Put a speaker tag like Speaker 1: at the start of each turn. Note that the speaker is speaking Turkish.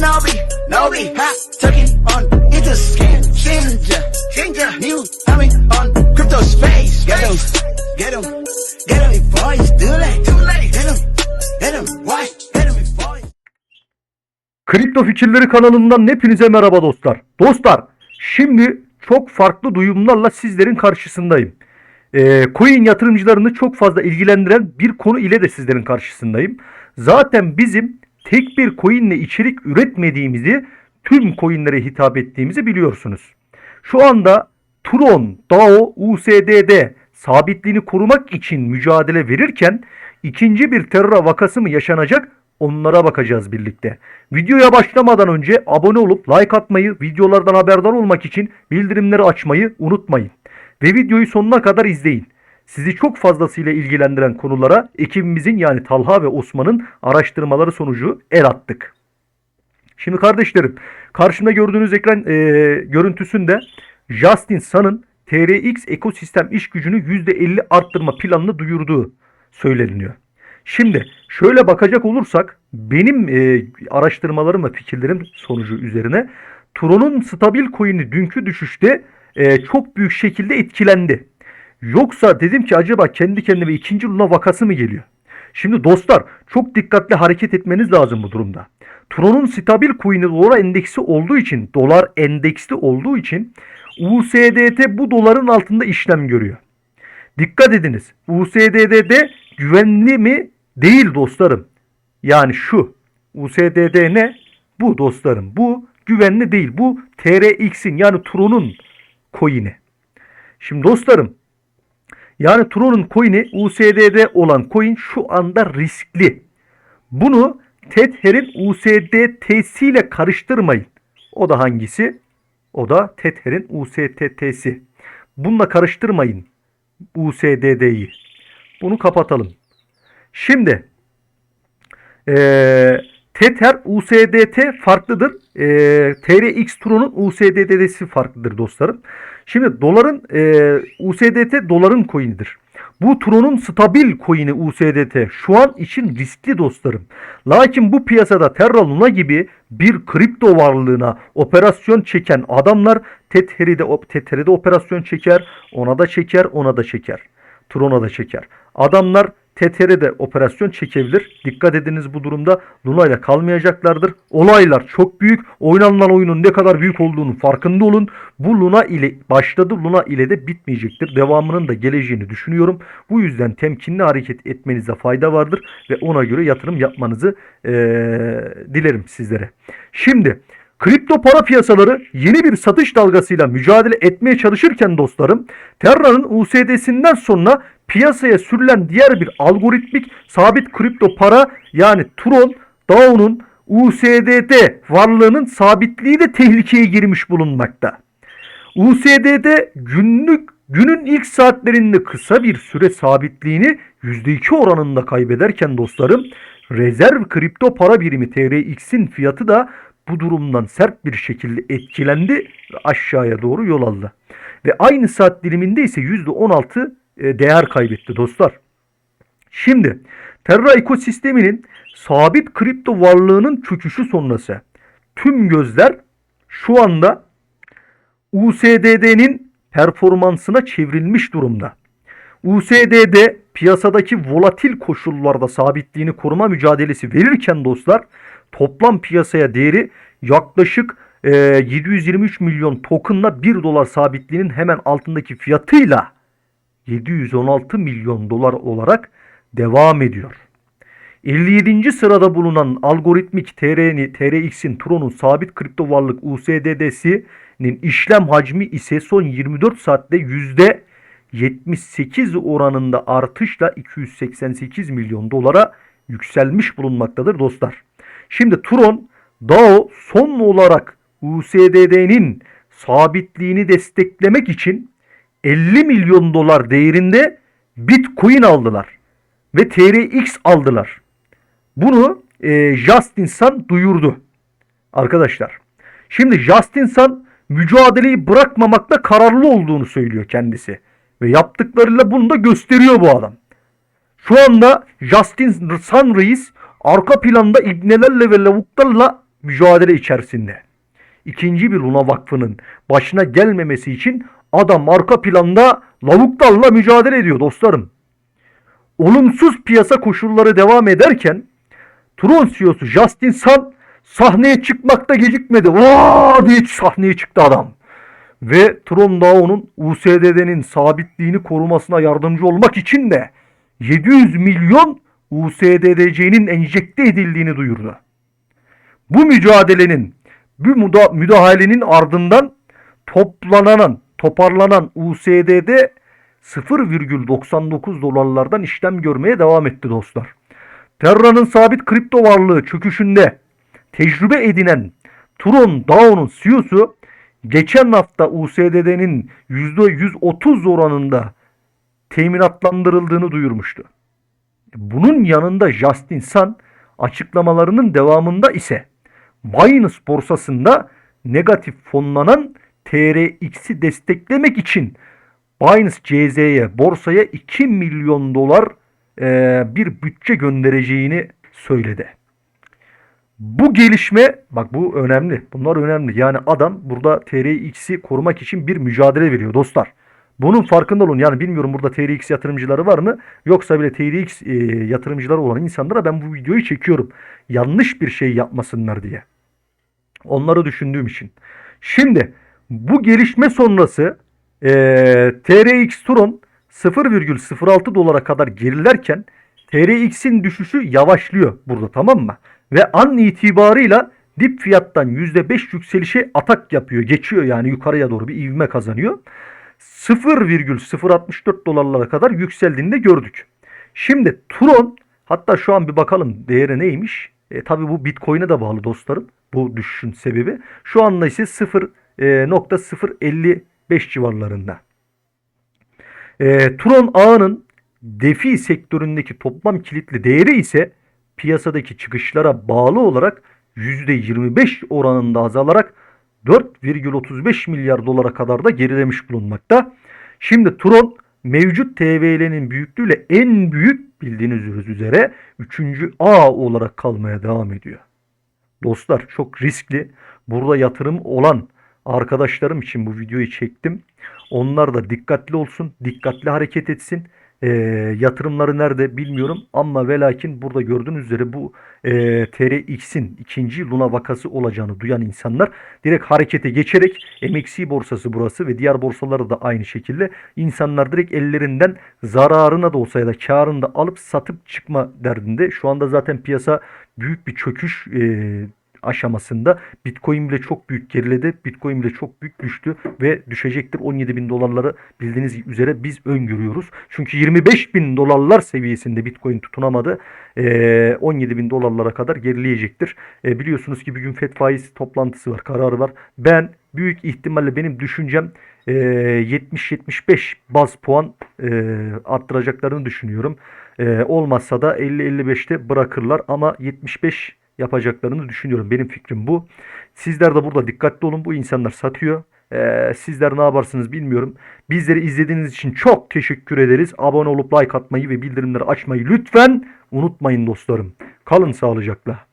Speaker 1: Shinobi, Nobi, hot, tucking on into scan, Shinja, Shinja, new, coming on crypto space. Get him, get him, get him before it's too late, too late. Get him, get him, it's
Speaker 2: Kripto Fikirleri kanalından hepinize merhaba dostlar. Dostlar şimdi çok farklı duyumlarla sizlerin karşısındayım. Ee, coin yatırımcılarını çok fazla ilgilendiren bir konu ile de sizlerin karşısındayım. Zaten bizim tek bir coinle içerik üretmediğimizi tüm coinlere hitap ettiğimizi biliyorsunuz. Şu anda Tron, DAO, USDD sabitliğini korumak için mücadele verirken ikinci bir terör vakası mı yaşanacak onlara bakacağız birlikte. Videoya başlamadan önce abone olup like atmayı, videolardan haberdar olmak için bildirimleri açmayı unutmayın. Ve videoyu sonuna kadar izleyin. Sizi çok fazlasıyla ilgilendiren konulara ekibimizin yani Talha ve Osman'ın araştırmaları sonucu el attık. Şimdi kardeşlerim karşımda gördüğünüz ekran e, görüntüsünde Justin Sun'ın TRX ekosistem iş gücünü %50 arttırma planını duyurduğu söyleniyor. Şimdi şöyle bakacak olursak benim e, araştırmalarım ve fikirlerim sonucu üzerine Tron'un stabil coin'i dünkü düşüşte e, çok büyük şekilde etkilendi. Yoksa dedim ki acaba kendi kendime ikinci Luna vakası mı geliyor? Şimdi dostlar çok dikkatli hareket etmeniz lazım bu durumda. Tron'un stabil coin'i dolar endeksi olduğu için, dolar endeksli olduğu için USDT bu doların altında işlem görüyor. Dikkat ediniz. USDT'de güvenli mi? Değil dostlarım. Yani şu. USDT ne? Bu dostlarım. Bu güvenli değil. Bu TRX'in yani Tron'un coin'i. Şimdi dostlarım yani Tron'un coin'i USDT olan coin şu anda riskli. Bunu Tether'in USDT'si ile karıştırmayın. O da hangisi? O da Tether'in USDT'si. Bununla karıştırmayın USDD'yi. Bunu kapatalım. Şimdi eee Tether USDT farklıdır. Eee TRX Tron'un USDT'si farklıdır dostlarım. Şimdi doların eee USDT doların coin'idir. Bu Tron'un stabil coin'i USDT şu an için riskli dostlarım. Lakin bu piyasada Terra Luna gibi bir kripto varlığına operasyon çeken adamlar Tether'i de, Tether'i de operasyon çeker, ona da çeker, ona da çeker. Tron'a da çeker. Adamlar Tether'e de operasyon çekebilir. Dikkat ediniz bu durumda Luna ile kalmayacaklardır. Olaylar çok büyük. Oynanılan oyunun ne kadar büyük olduğunu farkında olun. Bu Luna ile başladı. Luna ile de bitmeyecektir. Devamının da geleceğini düşünüyorum. Bu yüzden temkinli hareket etmenize fayda vardır ve ona göre yatırım yapmanızı eee, dilerim sizlere. Şimdi Kripto para piyasaları yeni bir satış dalgasıyla mücadele etmeye çalışırken dostlarım Terra'nın USD'sinden sonra piyasaya sürülen diğer bir algoritmik sabit kripto para yani Tron, DAO'nun USDT varlığının sabitliği de tehlikeye girmiş bulunmakta. USD'de günlük günün ilk saatlerinde kısa bir süre sabitliğini %2 oranında kaybederken dostlarım rezerv kripto para birimi TRX'in fiyatı da bu durumdan sert bir şekilde etkilendi ve aşağıya doğru yol aldı. Ve aynı saat diliminde ise %16 e, değer kaybetti dostlar. Şimdi Terra ekosisteminin sabit kripto varlığının çöküşü sonrası tüm gözler şu anda USDD'nin performansına çevrilmiş durumda. USDD piyasadaki volatil koşullarda sabitliğini koruma mücadelesi verirken dostlar toplam piyasaya değeri yaklaşık e, 723 milyon tokenla 1 dolar sabitliğinin hemen altındaki fiyatıyla 716 milyon dolar olarak devam ediyor. 57. sırada bulunan algoritmik TR'ni, TRX'in Tron'un sabit kripto varlık USDD'sinin işlem hacmi ise son 24 saatte yüzde 78 oranında artışla 288 milyon dolara yükselmiş bulunmaktadır dostlar. Şimdi Tron DAO son olarak USDD'nin sabitliğini desteklemek için 50 milyon dolar değerinde Bitcoin aldılar ve TRX aldılar. Bunu e, Justin Sun duyurdu arkadaşlar. Şimdi Justin Sun mücadeleyi bırakmamakta kararlı olduğunu söylüyor kendisi. Ve yaptıklarıyla bunu da gösteriyor bu adam. Şu anda Justin Sun Reis arka planda ibnelerle ve lavuklarla mücadele içerisinde. İkinci bir Luna Vakfı'nın başına gelmemesi için adam arka planda lavuklarla mücadele ediyor dostlarım. Olumsuz piyasa koşulları devam ederken Tron CEO'su Justin Sun sahneye çıkmakta gecikmedi. Vaa diye sahneye çıktı adam. Ve Tron Dağı'nın USDD'nin sabitliğini korumasına yardımcı olmak için de 700 milyon USDDC'nin enjekte edildiğini duyurdu. Bu mücadelenin, bu müda- müdahalenin ardından toplanan, toparlanan USDD 0,99 dolarlardan işlem görmeye devam etti dostlar. Terra'nın sabit kripto varlığı çöküşünde tecrübe edinen Tron Dağı'nın CEO'su geçen hafta USDD'nin %130 oranında teminatlandırıldığını duyurmuştu. Bunun yanında Justin Sun açıklamalarının devamında ise Binance borsasında negatif fonlanan TRX'i desteklemek için Binance CZ'ye borsaya 2 milyon dolar eee, bir bütçe göndereceğini söyledi. Bu gelişme bak bu önemli. Bunlar önemli. Yani adam burada TRX'i korumak için bir mücadele veriyor dostlar. Bunun farkında olun. Yani bilmiyorum burada TRX yatırımcıları var mı? Yoksa bile TRX e, yatırımcıları olan insanlara ben bu videoyu çekiyorum. Yanlış bir şey yapmasınlar diye. Onları düşündüğüm için. Şimdi bu gelişme sonrası e, TRX Tron 0,06 dolara kadar gerilerken TRX'in düşüşü yavaşlıyor burada tamam mı? Ve an itibarıyla dip fiyattan %5 yükselişe atak yapıyor. Geçiyor yani yukarıya doğru bir ivme kazanıyor. 0,064 dolarlara kadar yükseldiğini de gördük. Şimdi Tron hatta şu an bir bakalım değeri neymiş? E, tabii bu Bitcoin'e de bağlı dostlarım. Bu düşüşün sebebi. Şu anda ise 0.055 civarlarında. E, Tron ağının defi sektöründeki toplam kilitli değeri ise piyasadaki çıkışlara bağlı olarak %25 oranında azalarak 4,35 milyar dolara kadar da gerilemiş bulunmakta. Şimdi Tron mevcut TVL'nin büyüklüğüyle en büyük bildiğiniz üzere 3. A olarak kalmaya devam ediyor. Dostlar çok riskli. Burada yatırım olan arkadaşlarım için bu videoyu çektim. Onlar da dikkatli olsun, dikkatli hareket etsin. E, yatırımları nerede bilmiyorum ama ve lakin burada gördüğünüz üzere bu e, TRX'in ikinci Luna vakası olacağını duyan insanlar direkt harekete geçerek MXC borsası burası ve diğer borsaları da aynı şekilde insanlar direkt ellerinden zararına da olsa ya da karını da alıp satıp çıkma derdinde. Şu anda zaten piyasa büyük bir çöküş e, aşamasında. Bitcoin bile çok büyük geriledi. Bitcoin bile çok büyük düştü ve düşecektir. 17 bin dolarları bildiğiniz üzere biz öngörüyoruz. Çünkü 25 bin dolarlar seviyesinde Bitcoin tutunamadı. Ee, 17 bin dolarlara kadar gerileyecektir. Ee, biliyorsunuz ki bugün FED faiz toplantısı var, kararı var. Ben büyük ihtimalle benim düşüncem e, 70-75 baz puan e, arttıracaklarını düşünüyorum. E, olmazsa da 50-55'te bırakırlar ama 75 yapacaklarını düşünüyorum. Benim fikrim bu. Sizler de burada dikkatli olun. Bu insanlar satıyor. Ee, sizler ne yaparsınız bilmiyorum. Bizleri izlediğiniz için çok teşekkür ederiz. Abone olup like atmayı ve bildirimleri açmayı lütfen unutmayın dostlarım. Kalın sağlıcakla.